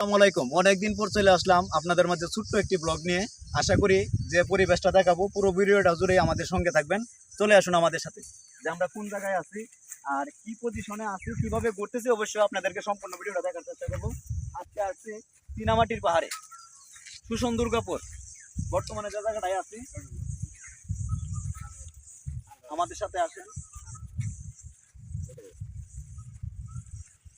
আসসালামু আলাইকুম। অনেকদিন পর চলে আসলাম আপনাদের মাঝে ছোট্ট একটি ব্লগ নিয়ে। আশা করি যে পরিবেশটা দেখাবো, পুরো ভিডিওটা জুড়ে আমাদের সঙ্গে থাকবেন। চলে আসুন আমাদের সাথে। যে আমরা কোন জায়গায় আছি আর কি পজিশনে আছি, কীভাবে ঘুরতেছি, অবশ্যই আপনাদেরকে সম্পূর্ণ ভিডিওটা দেখার চেষ্টা করব। আজকে আছি চীনামাটির পাহাড়ে, সুষম দুর্গাপুর। বর্তমানে যে জায়গাটায় আছি, আমাদের সাথে আসেন।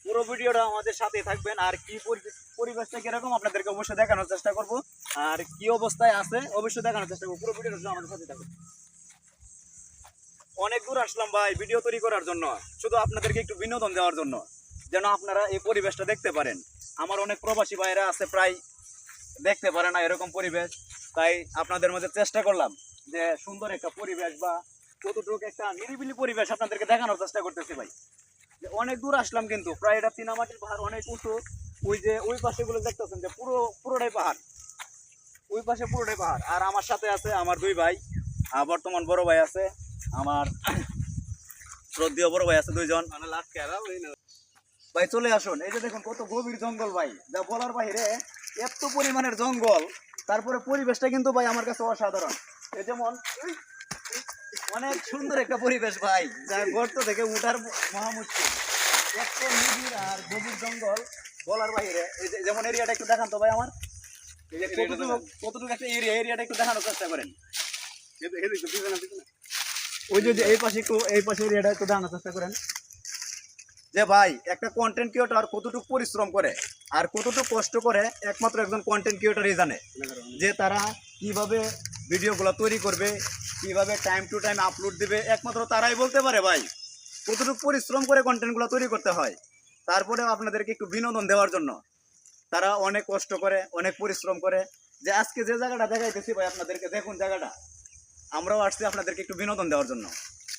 পুরো ভিডিওটা আমাদের সাথে থাকবেন। আর কি পরি- পরিবেশটা কীরকম আপনাদেরকে অবশ্যই দেখানোর চেষ্টা করব। আর কি অবস্থায় আছে, অবশ্যই দেখানোর চেষ্টা করব। পুরো ভিডিওটা আমাদের সাথে থাকুন। অনেক দূর আসলাম ভাই ভিডিও তৈরি করার জন্য। শুধু আপনাদেরকে একটু বিনোদন দেওয়ার জন্য, যেন আপনারা এই পরিবেশটা দেখতে পারেন। আমার অনেক প্রবাসী ভাইরা আছে প্রায় দেখতে পারে না এরকম পরিবেশ। তাই আপনাদের মধ্যে চেষ্টা করলাম যে সুন্দর একটা পরিবেশ বা কতটুকু একটা নিরিবিলি পরিবেশ আপনাদেরকে দেখানোর চেষ্টা করতেছি ভাই। অনেক দূর আসলাম কিন্তু, প্রায় এটা চীনামাটির পাহাড় অনেক উঁচু। ওই যে ওই পাশে গুলো দেখতেছেন যে পুরো পুরোটাই পাহাড়। ওই পাশে পুরোটাই পাহাড়। আর আমার সাথে আছে আমার দুই ভাই বর্তমান বড় ভাই আছে আমার শ্রদ্ধীয় বড় ভাই আছে দুইজন। ভাই চলে আসুন। এই যে দেখুন কত গভীর জঙ্গল ভাই। যা বলার বাইরে এত পরিমাণের জঙ্গল তারপরে পরিবেশটা কিন্তু ভাই আমার কাছে অসাধারণ। এই যেমন অনেক সুন্দর একটা পরিবেশ ভাই যা গর্ত থেকে উঠার মহা মুশকিল এত নিবিড় আর গভীর জঙ্গল বলার বাইরে যেমন এরিয়াটা একটু দেখান তো ভাই আমার। কতটুকু একটা এরিয়া এরিয়াটা একটু দেখানোর চেষ্টা করেন। ওই যে এই পাশে একটু এই পাশে এরিয়াটা একটু দেখানোর চেষ্টা করেন। যে ভাই একটা কন্টেন্ট ক্রিয়েটর কতটুকু পরিশ্রম করে আর কতটুকু কষ্ট করে একমাত্র একজন কন্টেন্ট ক্রিয়েটরই জানে যে তারা কীভাবে ভিডিওগুলো তৈরি করবে কীভাবে টাইম টু টাইম আপলোড দিবে একমাত্র তারাই বলতে পারে ভাই। কতটুকু পরিশ্রম করে কন্টেন্টগুলো তৈরি করতে হয়। তারপরেও আপনাদেরকে একটু বিনোদন দেওয়ার জন্য। তারা অনেক কষ্ট করে অনেক পরিশ্রম করে। যে আজকে যে জায়গাটা দেখাইতেছি ভাই আপনাদেরকে দেখুন জায়গাটা। আমরাও আসছি আপনাদেরকে একটু বিনোদন দেওয়ার জন্য।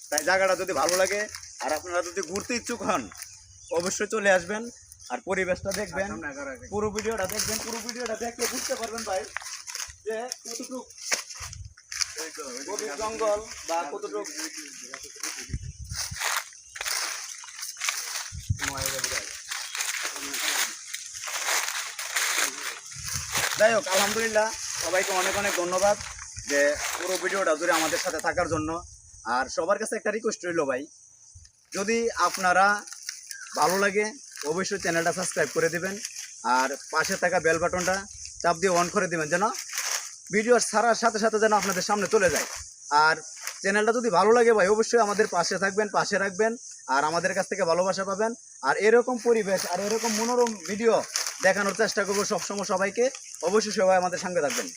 তাই জায়গাটা যদি ভালো লাগে আর আপনারা যদি ঘুরতে ইচ্ছুক হন অবশ্যই চলে আসবেন আর পরিবেশটা দেখবেন। পুরো ভিডিওটা দেখবেন পুরো ভিডিওটা দেখলে বুঝতে পারবেন ভাই যে কতটুকু জঙ্গল বা কতটুকু যাই হোক আলহামদুলিল্লাহ, সবাইকে অনেক অনেক ধন্যবাদ যে পুরো ভিডিওটা জুড়ে আমাদের সাথে থাকার জন্য। আর সবার কাছে একটা রিকোয়েস্ট রইল ভাই, যদি আপনারা ভালো লাগে, অবশ্যই চ্যানেলটা সাবস্ক্রাইব করে দিবেন আর পাশে থাকা বেল বাটনটা চাপ দিয়ে অন করে দিবেন যেন ভিডিও ছাড়ার সাথে সাথে যেন আপনাদের সামনে চলে যায়। আর চ্যানেলটা যদি ভালো লাগে ভাই, অবশ্যই আমাদের পাশে থাকবেন, পাশে রাখবেন আর আমাদের কাছ থেকে ভালোবাসা পাবেন। আর এরকম পরিবেশ আর এরকম মনোরম ভিডিও দেখানোর চেষ্টা করব সবসময় সবাইকে। অবশ্যই সবাই আমাদের সঙ্গে থাকবেন।